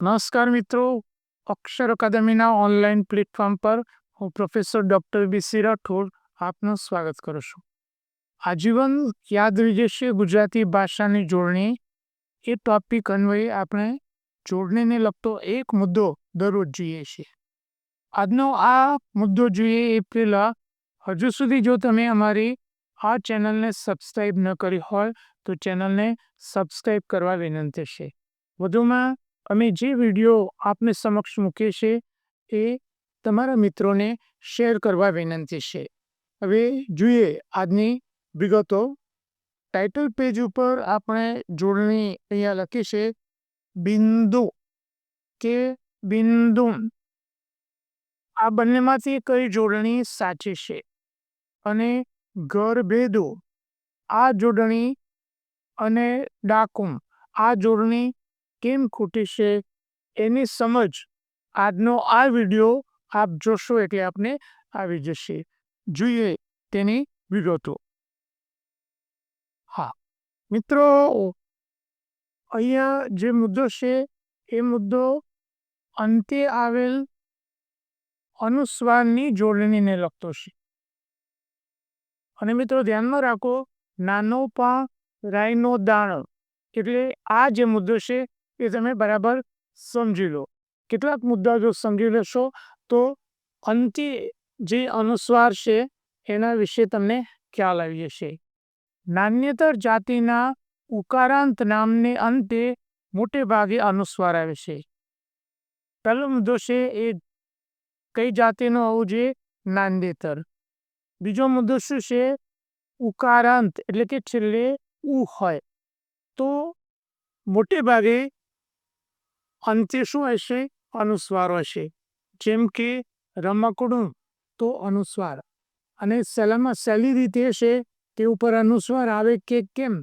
નમસ્કાર મિત્રો. અક્ષર અકાદમીના online platform પર હું પ્રોફેસર ડૉક્ટર બીસી રાઠોડ આપનું સ્વાગત કરું છું. આજીવન યાદ વિજેશે જશે ગુજરાતી ભાષાની જોડણી. એ ટોપિક અન્વયે આપણે જોડણીને લગતો એક મુદ્દો દરરોજ જોઈએ છીએ. આજનો આ મુદ્દો જોઈએ એ પહેલાં હજુ સુધી જો તમે અમારી આ ચેનલને સબસ્ક્રાઈબ ન કરી હોય તો ચેનલને સબસ્ક્રાઈબ કરવા વિનંતી છે. વધુમાં અમે જે વીડિયો આપને સમક્ષ મૂકીએ છીએ, એ તમારા મિત્રોને શેર કરવા વિનંતી છે. હવે જોઈએ આજની વિગતો. ટાઇટલ પેજ ઉપર આપણે જોડણી અહીંયા લખી છે, બિંદુ કે બિંદુ આ બંનેમાંથી કઈ જોડણી સાચી છે અને ઘરભેદો આ જોડણી અને ડાકુમ. આ જોડણી કેમ ખોટી છે એની સમજ આજનો આ વીડિયો આપ જોશો એટલે આપને આવી જશે. જોઈએ તેની વિગતો. હા, મિત્રો, અહીંયા જે મુદ્દો છે એ મુદ્દો અંતે આવેલ અનુસ્વારની જોડણીને લગતો છે. અને મિત્રો, ધ્યાનમાં રાખો, નાનો પા, રાયનો દાણો, એટલે આ જે મુદ્દો છે એ તમે બરાબર સમજી લો. કેટલાક મુદ્દા જો સમજી લેશો, તો અંતે જે અનુસ્વાર છે, એના વિશે તમને ખ્યાલ આવી જશે. નાન્યતર જાતિના ઉકારાંત નામને અંતે મોટે ભાગે અનુસ્વાર આવે છે. પહેલો મુદ્દો છે એ કઈ જાતિનો હોવું જોઈએ? નાન્યેતર. બીજો મુદ્દો શું છે? ઉકારાંત એટલે કે છેલ્લે ઉ હોય. તો મોટે ભાગે અંતે શું હશે અનુસ્વાર હશે. જેમ કે રમકડું તો અનુસ્વાર. અને સહેલામાં સહેલી રીતે છે તે ઉપર અનુસ્વાર આવે કે કેમ?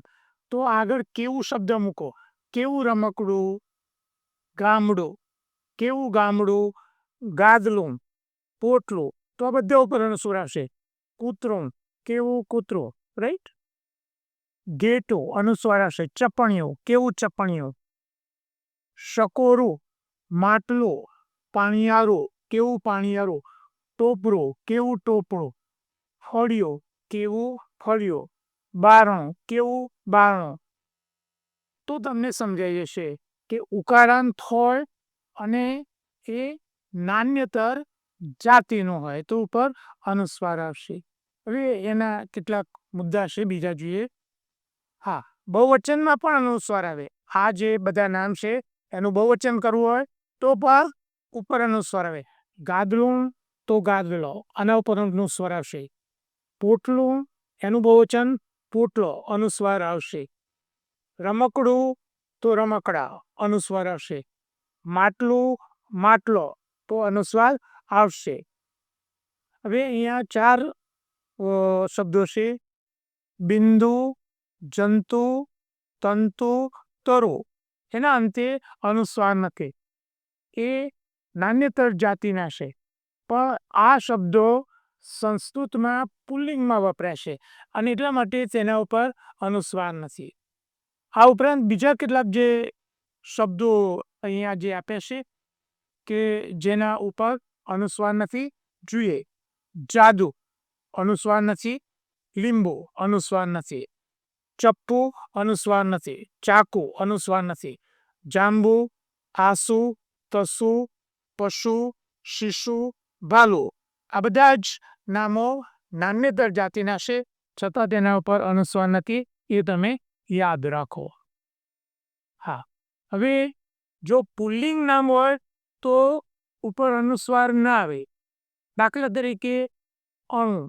તો આગળ કેવું શબ્દ મૂકો? કેવું રમકડું? ગામડું. કેવું ગામડું? ગાદલું. પોટલું. તો આ બધા ઉપર અનુસ્વાર આવશે. કૂતરું. કેવું કૂતરું? રાઈટ ગેટો અનુસ્વાર આવશે. ચપણીઓ. કેવું ચપણીઓ? શકોરું, માટલો, પાણિયારો, કેવું પાણીયારો, ટોપરો, કેવું ટોપરો ફળિયો, કેવું ફળિયો, બારણું, કેવું બારણું. તો તમને સમજાઈ જશે કે ઉકારાંત હોય અને એ નાન્યતર જાતિનો હોય તો ઉપર અનુસ્વાર આવશે. હવે એના કેટલાક મુદ્દા છે, બીજા જોઈએ. હા, બહુવચનમાં પણ અનુસ્વાર આવે. આ જે બધા નામ છે એનું બહુવચન કરવું હોય તો પણ ઉપર અનુસ્વાર આવે. ગાદલું તો ગાદલો, આના ઉપર સ્વર આવશે. પોટલું એનું બહુવચન પોટલો અનુસ્વાર આવશે. રમકડું તો રમકડા અનુસ્વાર આવશે. માટલું માટલો, તો અનુસ્વાર આવશે. હવે અહીંયા ચાર શબ્દો છે. બિંદુ, જંતુ, તંતુ, તરુ. એના અંતે અનુસ્વાર નથી એ નાન્યતર જાતિના છે. પણ આ શબ્દો સંસ્કૃતમાં પુલ્લિંગમાં વપરાય છે અને એટલા માટે તેના ઉપર અનુસ્વાર નથી. આ ઉપરાંત બીજા કેટલાક જે શબ્દો અહીંયા જે આપ્યા છે કે જેના ઉપર અનુસ્વાર નથી જોઈએ જાદુ, અનુસ્વાર નથી. લીંબુ, અનુસ્વાર નથી. ચપ્પુ અનુસ્વાર નથી, ચાકુ અનુસ્વાર નથી. જાંબુ, આસુ, તસુ, પશુ, શિશુ, ભાલુ આ બધા જ નામો નાન્યતર જાતિના છે, છતાં તેના ઉપર અનુસ્વાર નથી, એ તમે યાદ રાખો. હા, હવે જો પુલ્લિંગ નામ હોય તો ઉપર અનુસ્વાર ના આવે. દાખલા તરીકે અણુ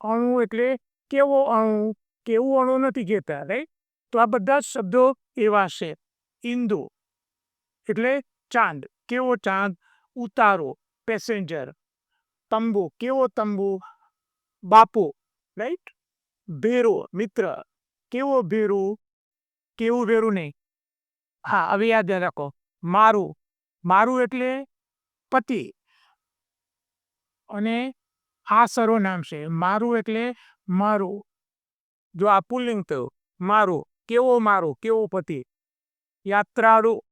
અણુ એટલે કેવો અણુ? કેવું અણુ નથી કહેતા રાઈટ તો આ બધા શબ્દો એવા છે. ઇન્દુ એટલે ચાંદ. કેવો ચાંદ? ઉતારો. પેસેન્જર. તંબુ. કેવો તંબુ? બાપુ. રાઈટ ભેરો. મિત્ર. કેવો ભેરું? કેવું ભેરું નહીં? હા, હવે યાદ રાખો. મારું. મારું એટલે પતિ. અને આ સર્વનામ છે. મારું એટલે મારું. જો આ પુલ્લિંગ થયું, મારું, કેવો મારું, કેવો પતિ? યાત્રાળુ.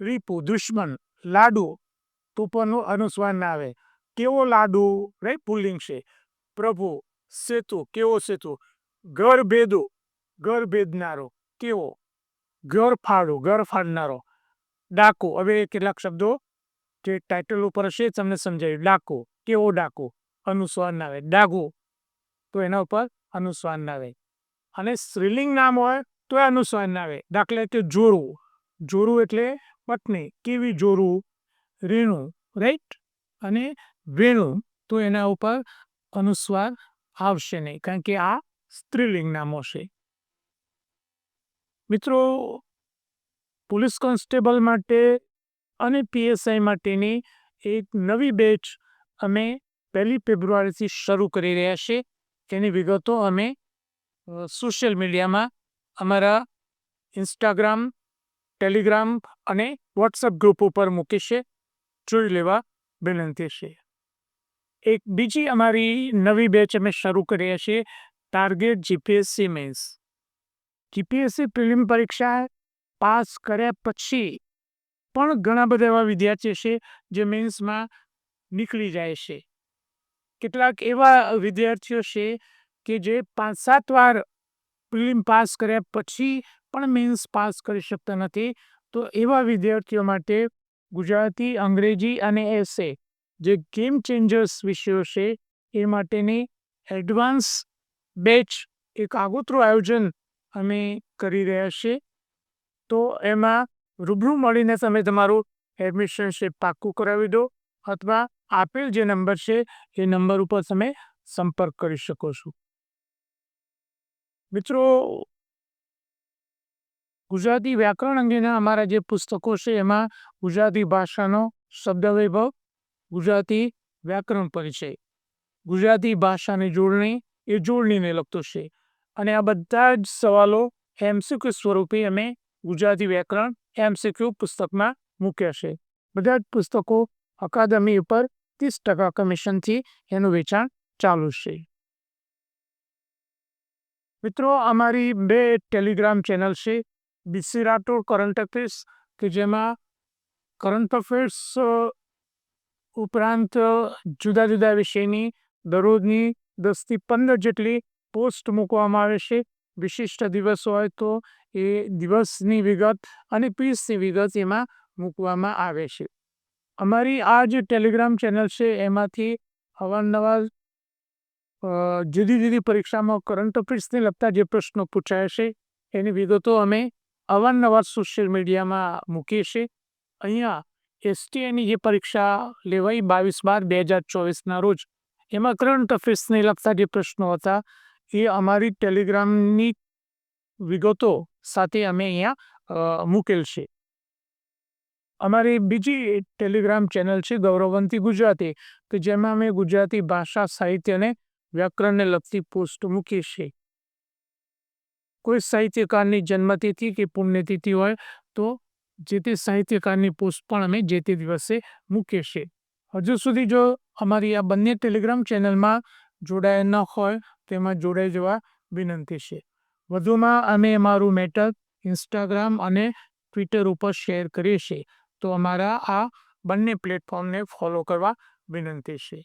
રીપુ, દુશ્મન. લાડુ. તો પણ અનુસ્વાર ના આવે. કેવો લાડુ? રાઈટ પુલ્લિંગ છે. પ્રભુ, સેતુ, કેવો સેતુ? ઘર ભેદુ ઘર ભેદનારો કેવો? ઘર ફાડુ ઘર ફાડનારો ડાકુ. હવે કેટલાક શબ્દો જે ટાઇટલ ઉપર હશે, તમને સમજાયું. ડાકુ. કેવો ડાકુ? અનુસ્વાર ના આવે. ડાગુ તો એના ઉપર અનુસ્વાર ના આવે અને સ્ત્રીલિંગ નામ હોય તો એ અનુસ્વાર ના આવે દાખલા તરીકે જોરું. જોરું એટલે પત્ની. કેવી જોરું? રેણું. રાઈટ અને વેણું. તો એના ઉપર અનુસ્વાર આવશે નહીં. કારણ કે આ સ્ત્રીલિંગ નામો છે. મિત્રો, પોલીસ કોન્સ્ટેબલ માટે અને પીએસઆઈ માટેની એક નવી બેચ અમે પહેલી ફેબ્રુઆરીથી શરૂ કરી રહ્યા છીએ. તેની વિગતો અમે સોશિયલ મીડિયામાં અમારા ઇન્સ્ટાગ્રામ, ટેલિગ્રામ અને વોટ્સઅપ ગ્રુપ ઉપર મૂકી છે. જોઈ લેવા વિનંતી છે. એક બીજી અમારી નવી બેચ અમે શરૂ કરીએ છીએ, target GPSC mains. GPSC prelim પરીક્ષા પાસ કર્યા પછી પણ ઘણા બધા એવા વિદ્યાર્થીઓ છે જે મેન્સમાં નીકળી જાય છે. કેટલાક એવા વિદ્યાર્થીઓ છે કે જે પાંચ સાત વાર પ્રિલિમ પાસ કર્યા પછી પણ મેન્સ પાસ કરી શકતા નથી. તો એવા વિદ્યાર્થીઓ માટે ગુજરાતી, અંગ્રેજી અને એસે જે ગેમ ચેન્જર્સ વિષયો છે એ માટેની એડવાન્સ બેચ એક આગોતરું આયોજન અમે કરી રહ્યા છીએ તો એમાં રૂબરૂ મળીને તમે તમારું એડમિશન છે પાક્કું કરાવી દો અથવા આપેલ જે નંબર છે, એ નંબર ઉપર તમે સંપર્ક કરી શકો છો. મિત્રો, ગુજરાતી વ્યાકરણ અંગેના અમારા જે પુસ્તકો છે, એમાં ગુજરાતી ભાષાનો શબ્દ વૈભવ ગુજરાતી વ્યાકરણ પરિચય, ગુજરાતી ભાષાની જોડણી, એ જોડણીને લગતો છે. અને આ બધા જ સવાલો એમસીક્યુ સ્વરૂપે અમે ગુજરાતી વ્યાકરણ એમસીક્યુ પુસ્તકમાં મૂક્યા છે. બધા જ પુસ્તકો અકાદમી ઉપર ત્રીસ ટકા કમિશનથી એનું વેચાણ ચાલુ છે. મિત્રો, અમારી બે ટેલિગ્રામ ચેનલ છે, બીસી રાઠોડ કરંટ અફેર્સ, કે જેમાં કરંટ અફેર્સ ઉપરાંત જુદા જુદા વિષયની દરરોજની દસથી પંદર જેટલી પોસ્ટ મૂકવામાં આવે છે. વિશિષ્ટ દિવસ હોય તો એ દિવસની વિગત અને પીસની વિગત એમાં મૂકવામાં આવે છે. અમારી આ જે ટેલિગ્રામ ચેનલ છે, એમાંથી અવારનવાર જુદી જુદી પરીક્ષામાં કરંટ અફેર્સને લગતા જે પ્રશ્નો પૂછાય છે, એની વિગતો અમે અવારનવાર સોશિયલ મીડિયામાં મૂકીએ છીએ. અહીંયા એસટીએની જે પરીક્ષા લેવાઈ બાવીસ બાર બે હજાર ચોવીસના રોજ, એમાં કરંટ અફેર્સને લગતા જે પ્રશ્નો હતા, એ અમારી ટેલિગ્રામની વિગતો સાથે અમે અહીંયા મૂકેલ છે. અમારી બીજી ટેલિગ્રામ ચેનલ છે ગૌરવંતી ગુજરાતી, કે જેમાં અમે ગુજરાતી ભાષા સાહિત્ય અને વ્યાકરણને લગતી પોસ્ટ મૂકીએ છીએ. કોઈ સાહિત્યકારની જન્મતિથિ કે પુણ્યતિથિ હોય તો જે તે સાહિત્યકારની પોસ્ટ પણ અમે જે તે દિવસે મૂકીએ છીએ. હજુ સુધી જો અમારી આ બંને ટેલિગ્રામ ચેનલમાં જોડાયા ન હોય, તેમાં જોડાઈ જવા વિનંતી છે. વધુમાં અમે અમારું મેટર, ઇન્સ્ટાગ્રામ અને ટ્વિટર ઉપર શેર કરીએ છીએ. તો અમારા આ બંને પ્લેટફોર્મને ફોલો કરવા વિનંતી છે.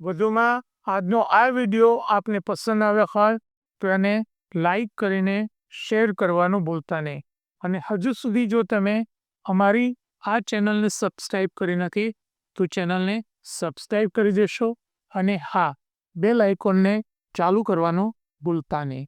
વધુમાં આજનો આ વીડિયો આપને પસંદ આવ્યો હોય તો એને લાઈક કરીને શેર કરવાનું ભૂલતા નહીં. અને હજુ સુધી જો તમે અમારી આ ચેનલને સબસ્ક્રાઈબ કરી નથી, તો ચેનલને સબસ્ક્રાઈબ કરી દેશો અને હા બેલ આઇકોનને ચાલુ કરવાનું ભૂલતા નહીં.